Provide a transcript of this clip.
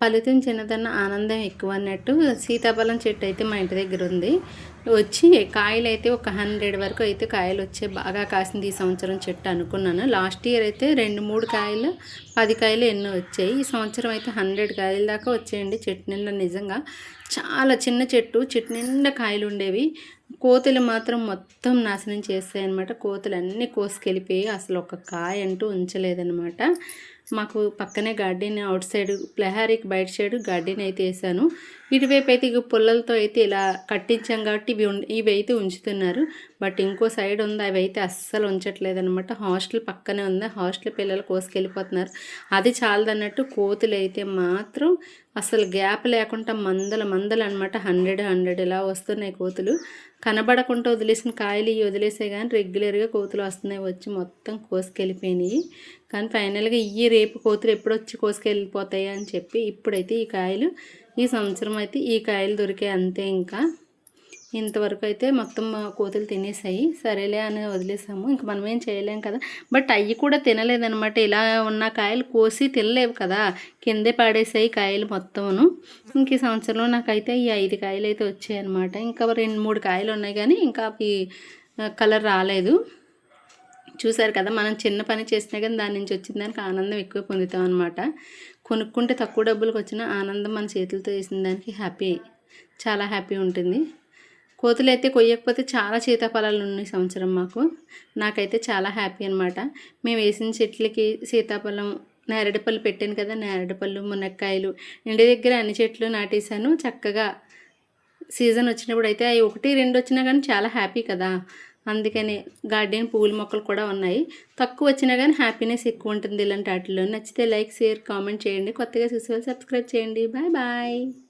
ఫలితం చిన్నదన్న ఆనందం ఎక్కువ అన్నట్టు సీతాఫలం చెట్టు అయితే మా ఇంటి దగ్గర ఉంది. వచ్చి కాయలు అయితే ఒక హండ్రెడ్ వరకు అయితే కాయలు వచ్చే బాగా కాసింది ఈ సంవత్సరం చెట్టు అనుకున్నాను. లాస్ట్ ఇయర్ అయితే రెండు మూడు కాయలు పది కాయలు ఎన్నో వచ్చాయి. ఈ సంవత్సరం అయితే హండ్రెడ్ కాయల దాకా వచ్చేయండి చెట్టు నిండా నిజంగా. చాలా చిన్న చెట్టు చెట్టు నిండా కాయలు ఉండేవి. కోతులు మాత్రం మొత్తం నాశనం చేస్తాయి అనమాట కోతులు అన్నీ కోసుకెళ్ళిపోయి అసలు ఒక కాయ అంటూ ఉంచలేదనమాట మాకు పక్కనే గార్డెన్ అవుట్ సైడ్ ప్లహారీకి బయట సైడ్ గార్డెన్ అయితే వేసాను. ఇటువైపు అయితే ఇక పుల్లలతో అయితే ఇలా కట్టించాం కాబట్టి ఇవి ఇవి అయితే ఉంచుతున్నారు. బట్ ఇంకో సైడ్ ఉంది అవి అయితే అస్సలు ఉంచట్లేదు అనమాట హాస్టల్ పక్కనే ఉంది హాస్టల్ పిల్లలు కోసుకెళ్ళిపోతున్నారు. అది చాలదన్నట్టు కోతులు అయితే మాత్రం అసలు గ్యాప్ లేకుండా మందల మందలు అనమాట హండ్రెడ్ హండ్రెడ్ ఇలా వస్తున్నాయి కోతులు. కనబడకుండా వదిలేసిన కాయలు ఇవి వదిలేసే కానీ రెగ్యులర్గా కోతులు వస్తున్నాయి. వచ్చి మొత్తం కోసుకెళ్ళిపోయినాయి. కానీ ఫైనల్గా ఇవి రేపు కోతులు ఎప్పుడొచ్చి కోసుకెళ్ళిపోతాయి అని చెప్పి ఇప్పుడైతే ఈ కాయలు ఈ సంవత్సరం అయితే ఈ కాయలు దొరికాయి అంతే ఇంకా. ఇంతవరకు అయితే మొత్తం కోతులు తినేసాయి. సరేలే అని వదిలేసాము. ఇంక మనం ఏం చేయలేం కదా. బట్ అవి కూడా తినలేదనమాట ఇలా ఉన్న కాయలు కోసి తినలేవు కదా. కిందే పాడేసాయి కాయలు మొత్తమును. ఇంక ఈ సంవత్సరంలో నాకైతే ఈ ఐదు కాయలు అయితే వచ్చాయి అనమాట ఇంకా రెండు మూడు కాయలు ఉన్నాయి కానీ ఇంకా అవి కలర్ రాలేదు. చూసారు కదా మనం చిన్న పని చేసినా కానీ దాని నుంచి వచ్చిన దానికి ఆనందం ఎక్కువ పొందుతాం అనమాట కొనుక్కుంటే తక్కువ డబ్బులకు వచ్చిన ఆనందం మన చేతులతో వేసిన దానికి హ్యాపీ చాలా హ్యాపీ ఉంటుంది. కోతులు అయితే కొయ్యకపోతే చాలా సీతాఫలాలు ఉన్నాయి సంవత్సరం మాకు. నాకైతే చాలా హ్యాపీ అనమాట మేము వేసిన చెట్లకి సీతాఫలం నేరేడుపళ్ళు పెట్టాను కదా నేరేడుపళ్ళు మునక్కాయలు ఇంటి దగ్గర అన్ని చెట్లు నాటేశాను. చక్కగా సీజన్ వచ్చినప్పుడు అయితే అవి ఒకటి రెండు వచ్చినా కానీ చాలా హ్యాపీ కదా. అందుకని గార్డెన్ పూల మొక్కలు కూడా ఉన్నాయి. తక్కువ వచ్చినా కానీ హ్యాపీనెస్ ఎక్కువ ఉంటుంది ఇలాంటి వాటిలో నచ్చితే లైక్ షేర్ కామెంట్ చేయండి. కొత్తగా చూసేవాళ్ళు సబ్స్క్రైబ్ చేయండి. Bye bye.